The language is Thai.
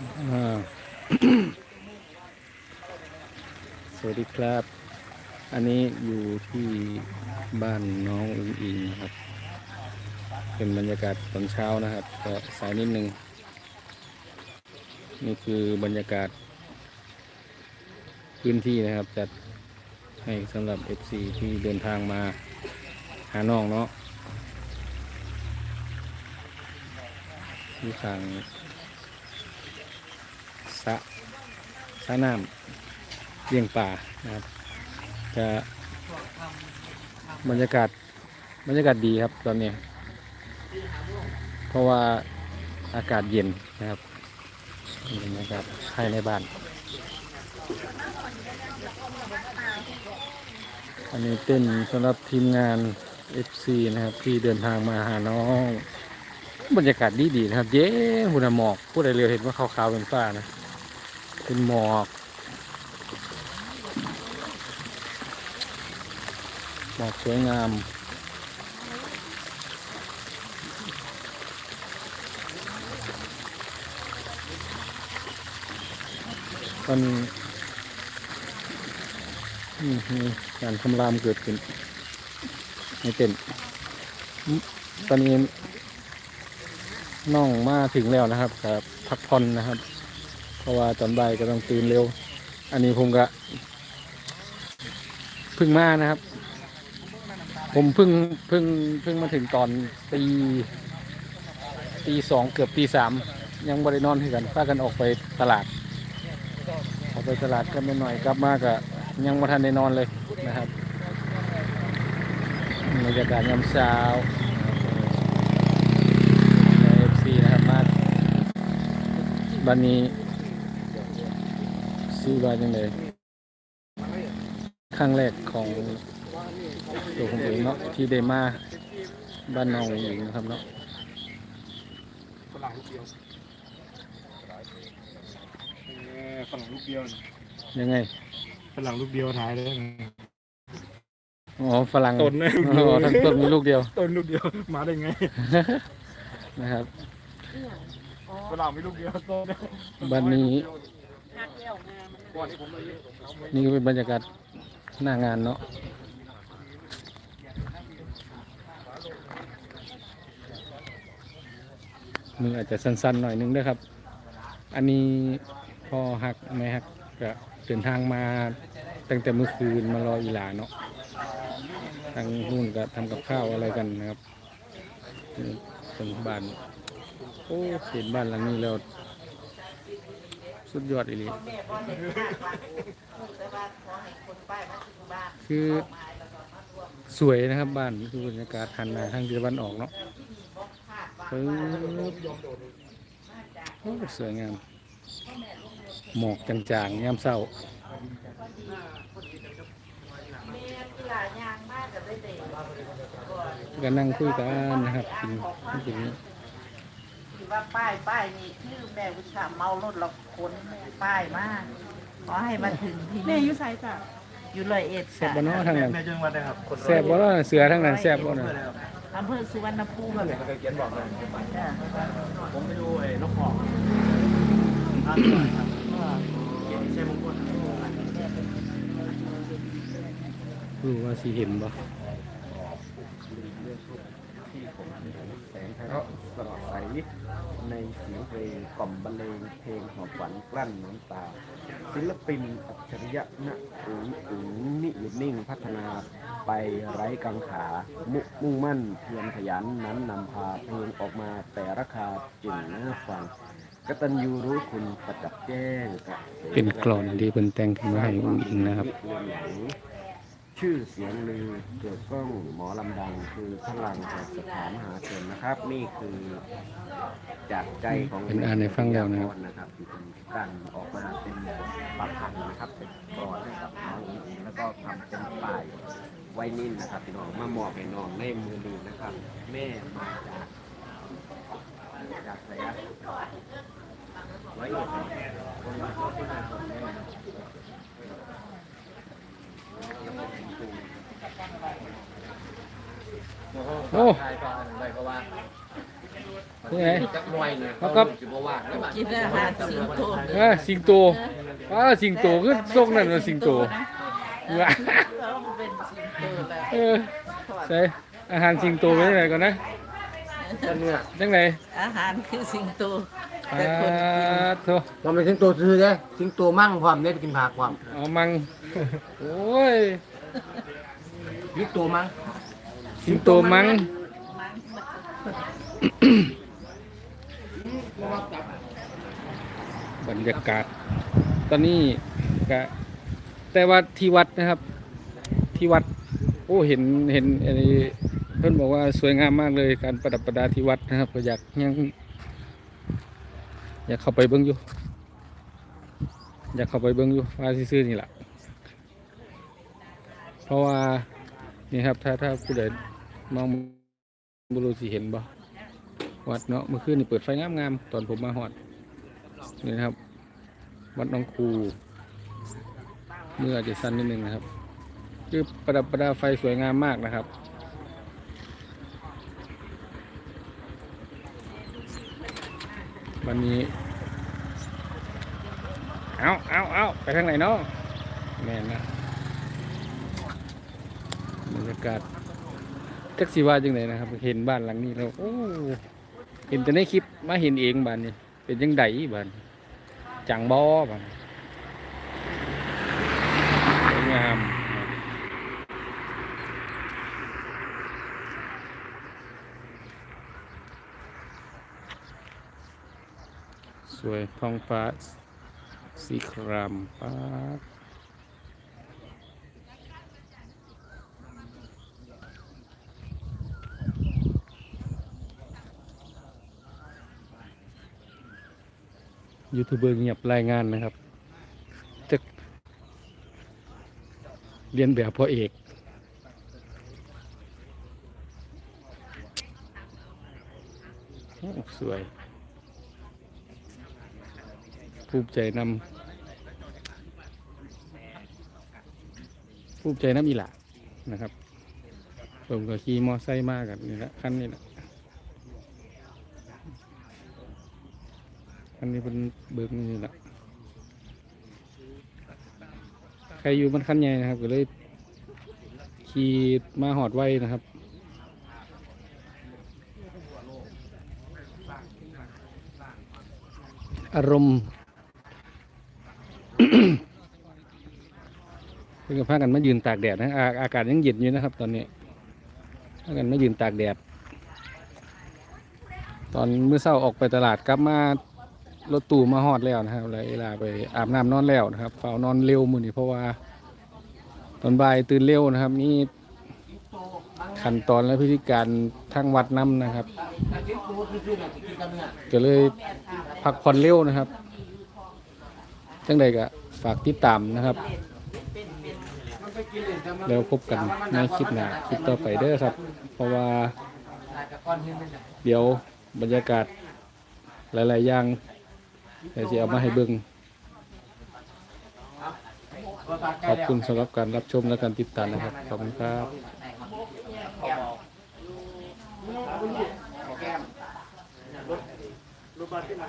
สวัสดีครับ อันนี้อยู่ที่บ้านน้องอุงอิงนะครับ เป็นบรรยากาศตอนเช้านะครับ ก็สายนิดนึง นี่คือบรรยากาศ พื้นที่นะครับ จัดให้สำหรับ FC ที่เดินทางมาหาน้องเนาะที่ทางสระ สระน้ำเลี้ยงป่านะครับจะบรรยากาศบรรยากาศดีครับตอนนี้ เพราะว่าอากาศเย็นนะครับบรรยากาศภายในบ้าน อันนี้เต้นสำหรับทีมงาน FC นะครับ ที่เดินทางมาหาน้อง บรรยากาศดีดีนะครับ เย้หุนหมอกพูดอะไรเร็วเห็นว่าขาวๆเป็นฟ้านะ เป็นหมอกหมอกสวยงามตอนนี้อืมมีการทำรามเกิดขึ้นในเต็นท์อืมตอนนี้น้องมาถึงแล้วนะครับกับพักผ่อนนะครับ เพราะว่าตอนบ่ายก็ต้องตื่นเร็ว อันนี้ผมก็เพิ่งมานะครับ ผมเพิ่งเพิ่งเพิ่งมาถึงตอนตีตีสองเกือบตีสามยังบริโนอนที่กันพากันออกไปตลาดออกไปตลาดกันไปหน่อยกลับมาก็ยังไม่ทันได้นอนเลยนะครับบรรยากาศยามเช้าในเอฟซีนะครับมาบันนี้ ซื้อมาจังเลยครั้งแรกของตัวผมเองเนาะที่ได้มาบ้านน้องเองนะครับเนาะฝรั่งลูกเดียวเออฝรั่งลูกเดียวนี่ยังไงฝรั่งลูกเดียวถ่ายเลยอ๋อฝรั่งต้นนะอ๋อทั้งต้นมีลูกเดียวต้นลูกเดียวมาได้ไงนะครับฝรั่งมีลูกเดียวต้นบ้านนี้ นี่ก็เป็นบรรยากาศหน้างานเนาะมืออาจจะสั้นๆหน่อยนึงด้วยครับ อันนี้พ่อหักแม่หักก็เดินทางมาตั้งแต่เมื่อคืนมารออีหลาเนาะทางนู่นก็ทำกับข้าวอะไรกันนะครับเป็นบ้าน โอ้เห็นบ้านหลังนี้แล้ว สุดยอดอีหลีคือสวยนะครับบ้านคือบรรยากาศหันหน้าทางตะวันออกเนาะปึ๊บโอ้สวยงาม หมอกจางๆยามเศร้าก็นั่งคุยกันนะครับกินกินที่ ว่าป้ายป้ายนี่ชื่อแม่วิชาเมารถเราขนป้ายมาขอให้มาถึงที่แม่นี่อายุไสจ้ะอยู่เลยเอ็ดแซ่บบ่เนาะทางนั้นแม่จังหวัดนะครับคนแซ่บบ่เนาะเสือทางนั้นแซ่บบ่เนาะอำเภอสุวรรณภูมิเลยเคยเขียนบอกเลยจ้ะผมไปดูไอ้นกหอกท่านหน่อยครับเขียนใช่มงคลรู้ว่าสิเห็นบ่ แสงไพเราะสลอดใสในเสียงเพลงกล่อมบรรเลงเพลงหอบฝันกลั้นน้ำตา ศิลปินอัจฉริยะณอุ๋งอุ๋งนิยุนิ่งพัฒนาไปไร้กังขามุมุ่งมั่นเพียรขยันนั้นนำพาเพลงออกมาแต่ราคาจึงน่าฟังกตัญญูรู้คุณประจักษ์แจ้งเป็นกลอนที่เพิ่นแต่งขึ้นมาให้อุ้งอิงนะครับ ชื่อเสียงลือเกิดกล้องหมอลำดังคือพลังแห่งสถานมหาชนนะครับ นี่คือจากใจของเป็นอ่านให้ฟังแล้วนะครับ นะครับที่เป็นการออกมาเป็นปากพันนะครับเป็นกรอนให้กับน้องอิงอิงแล้วก็ทำเป็นป้ายไว้นิ่นนะครับพี่น้องมามอบให้น้องในมือดีนะครับ แม่มาจากจากไหนอะไว้เอ็ดคนมาขอที่มาของแม่ โอ้ใช่ก็อะไรก็ว่าโอ้นี่ไงจักหน่วยเนี่ยแล้วก็สิบ่ว่างแล้วบัดกินอาหารสิงโตเออสิงโตว้าสิงโตคือส่งนั่นว่าสิงโตนะแล้วมันเป็นสิงโตแล้วเออใส่อาหารสิงโตไปที่ไหนก่อนนะ แต่เนี่ยจังไหนอาหารคือสิงโตอ่าแต่คนกินโถเราเป็นสิงโตซื้อเด้สิงโตมั่งความได้ไปกินผักความเอามัง โอ้ย สิงโตมั่งสิงโตมังมันบรรยากาศ ตอนนี้ก็แต่ว่าที่วัดนะครับ ที่วัด โอ้เห็นเห็นอันนี้ เพื่อนบอกว่าสวยงามมากเลยการประดับประดาที่วัดนะครับก็อยากยังอยากเข้าไปเบิ้งอยู่ อยากเข้าไปเบิ้งอยู่ว่าซื่อๆนี่แหละเพราะว่านี่ครับ ถ้าถ้าผู้ใดมองบุรุษสิเห็นบ่วัดเนาะเมื่อคืนนี่เปิดไฟงามๆตอนผมมาหอดนี่นะครับ วัดน้องคูเมื่ออาจจะสั้นนิดนึงนะครับ คือประดับประดาไฟสวยงามมากนะครับ วันนี้ เอาเอาเอาไปทางไหนเนาะแม่นนะบรรยากาศจักสีว่าจังไหนนะครับ เห็นบ้านหลังนี้แล้วโอ้เห็นแต่ในคลิปมาเห็นเองบ้านนี้เป็นยังไงบ้านจังบอบ้านสวยงาม สวยท้องฟ้าสีครามฟ้ายูทูบเบอร์เงียบรายงานนะครับ จะเรียนแบบพ่อเอกสวย ภูมิใจนำภูมิใจน้ำอีหละนะครับผมก็ขี่มอไซค์มากันนี่แหละคันนี้แหละคันนี้เป็นเบิกนี่แหละใครอยู่มันคันใหญ่นะครับ ก็เลยขี่มาหอดไว้นะครับอารมณ์ พื่อนก็พากันมายืนตากแดดนะอาอากาศยังเย็นอยู่นะครับ ตอนนี้พากันมายืนตากแดด ตอนเมื่อเช้าออกไปตลาดกลับมารถตู้มาฮอดแล้วนะครับเลยเวลาไปอาบน้ำนอนแล้วนะครับเฝ้านอนเร็วมือนี้เพราะว่า ตอนบ่ายตื่นเร็วนะครับ นี่ขั้นตอนและพิธีการทั้งวัดน้ำนะครับ ก็เลยพักผ่อนเร็วนะครับจังใดก็ฝากติดตามนะครับ มันไปกินเลย แล้วพบกันในคลิปหน้าคลิปต่อไปเด้อครับ เพราะว่า เดี๋ยวบรรยากาศหลายๆอย่างเดี๋ยวจะเอามาให้เบิ่งขอบคุณสำหรับการรับชมและการติดตามนะครับ ขอบคุณครับรถบัสที่มา